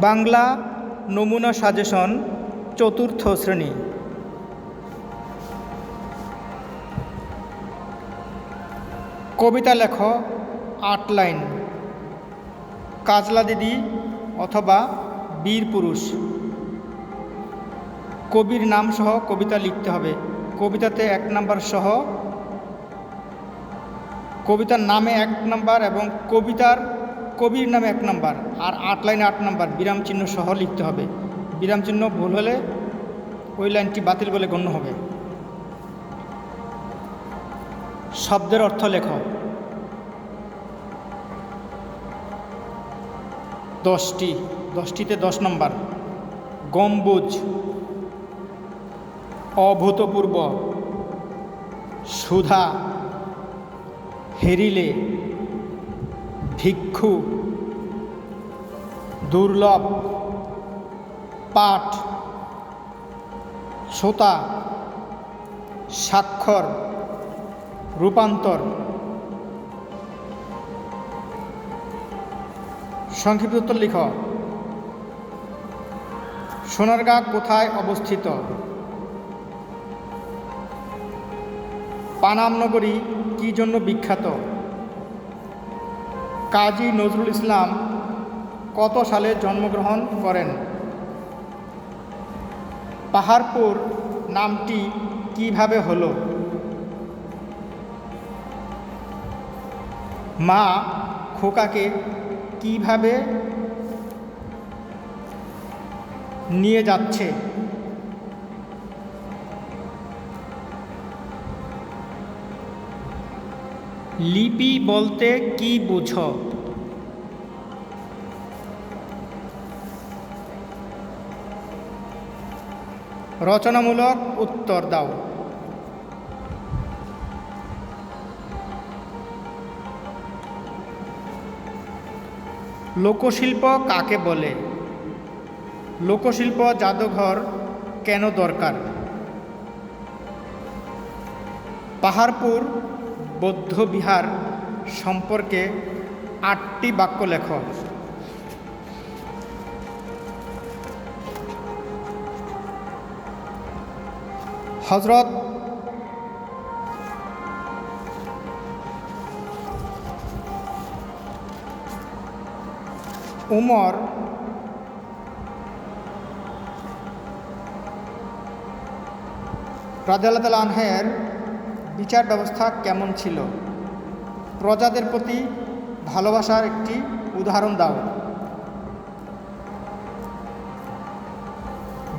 বাংলা নমুনা সাজেশন চতুর্থ শ্রেণি। কবিতা লেখ, আট লাইন। কাজলা দিদি অথবা বীর পুরুষ। কবির নাম সহ কবিতা লিখতে হবে। কবিতাতে এক নাম্বার সহ কবিতার নামে এক নাম্বার এবং কবিতার কবির নামে এক নাম্বার আর আট লাইনে আট নাম্বার বিরাম চিহ্ন সহ লিখতে হবে। বিরাম চিহ্ন ভুল হলে ওই লাইনটি বাতিল বলে গণ্য হবে। শব্দের অর্থ লেখ। দশটি, দশটিতে দশ নম্বর। গম্বুজ। অভূতপূর্ব। সুধা। হেরিলে। ভিক্ষু, দুর্লভ, পাঠ, শ্রোতা, স্বাক্ষর, রূপান্তর। সংক্ষিপ্ত উত্তর লিখ। সোনারগাঁ কোথায় অবস্থিত? পানাম নগরী কী জন্য বিখ্যাত? কাজী নজরুল ইসলাম কত সালে জন্মগ্রহণ করেন? পাহাড়পুর নামটি কীভাবে হলো? মা খোকাকে কীভাবে নিয়ে যাচ্ছে? লিপি বলতে কি বুঝো? রচনামূলক উত্তর দাও। লোকশিল্প কাকে বলে? লোকশিল্প জাদুঘর কেন দরকার? পাহাড়পুর বৌদ্ধবিহার সম্পর্কে আটটি বাক্য লেখ। হজরত উমর রাজাল্লাহ আনহের বিচার ব্যবস্থা কেমন ছিল? প্রজাদের প্রতি ভালোবাসার একটি উদাহরণ দাও।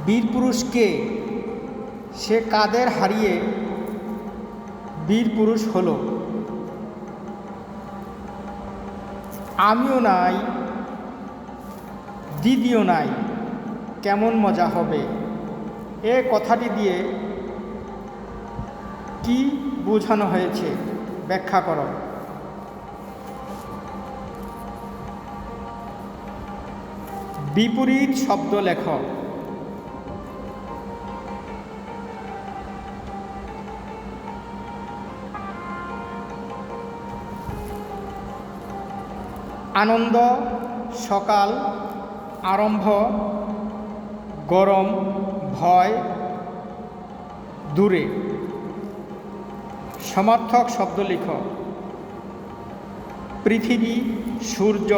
বীর পুরুষকে সে কাদের হারিয়ে বীর পুরুষ হলো? আমিও নাই, দিদিও নাই, কেমন মজা হবে? এ কথাটি দিয়ে কি বোঝানো হয়েছে? ব্যাখ্যা করো। বিপরীত শব্দ লেখ। আনন্দ সকাল আরম্ভ গরম ভয় দূরে। সমার্থক শব্দ লিখ। পৃথিবী, সূর্য,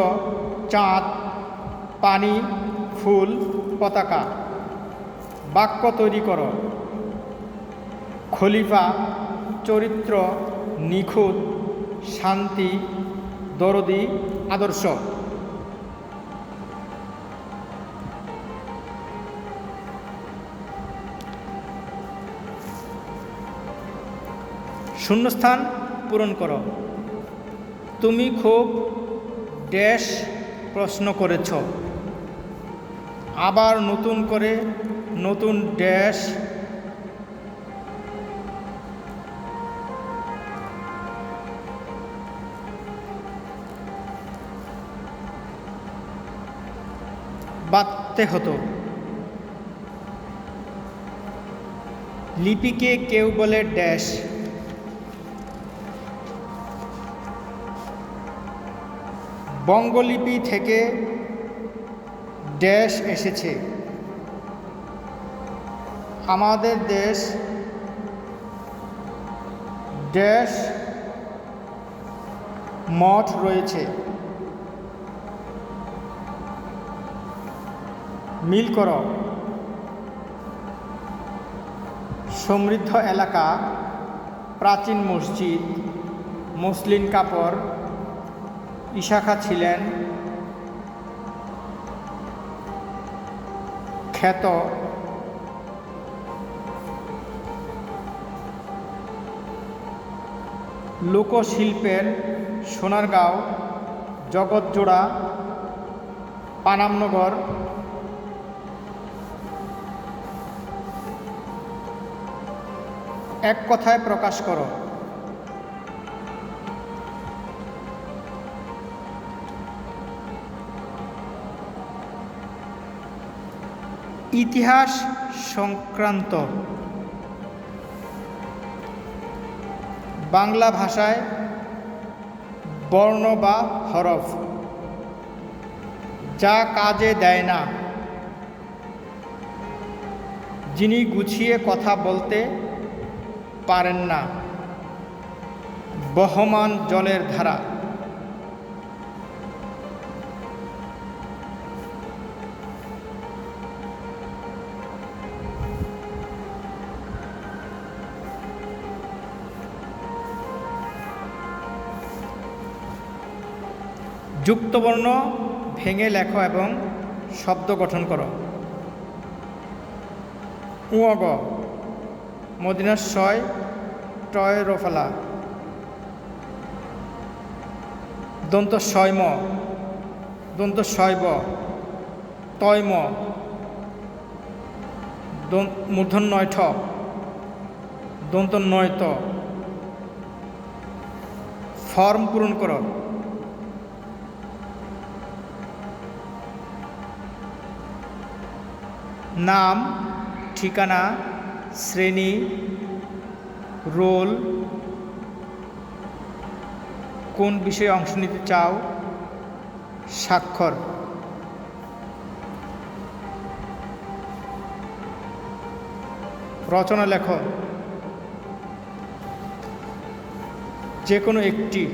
চাঁদ, পানি, ফুল, পতাকা। বাক্য তৈরি করো। খলিফা, চরিত্র নিখুঁত, শান্তি, দরদি, আদর্শ। শূন্যস্থান পূরণ করো। তুমি খুব ড্যাশ প্রশ্ন করেছ। আবার নতুন করে নতুন ড্যাশ বাঁধতে হতো। লিপিকে কেউ বলে ড্যাশ। বঙ্গলিপি থেকে ড্যাশ এসেছে। আমাদের দেশ ড্যাশ মঠ রয়েছে। মিল করো। সমৃদ্ধ এলাকা, প্রাচীন মসজিদ, মসলিন কাপড় ইশাখা ছিলেন খ্যাত লোকশিল্পের সোনারগাঁও জগৎজোড়া পানামনগর এক কথায় প্রকাশ করো। ইতিহাস সংক্রান্ত। বাংলা ভাষায় বর্ণ বা হরফ। যা কাজে দেয় না। যিনি গুছিয়ে কথা বলতে পারেন না। বহমান জলের ধারা। যুক্তবর্ণ, ভেঙে লেখো এবং শব্দ গঠন করো। উয়গ মদিনার শয় টয় রোফালা দন্ত শয়ম দন্ত শৈব তয়ম মূর্ধন্য নয় ঠ দন্ত নয়ত ফর্ম পূরণ করো। নাম, ঠিকানা, শ্রেণি, রোল, কোন বিষয়ে অংশ নিতে চাও, স্বাক্ষর। রচনা লেখ। যে কোনো একটি।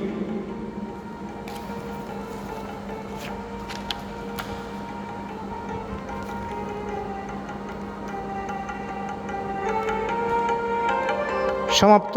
সমাপ্ত।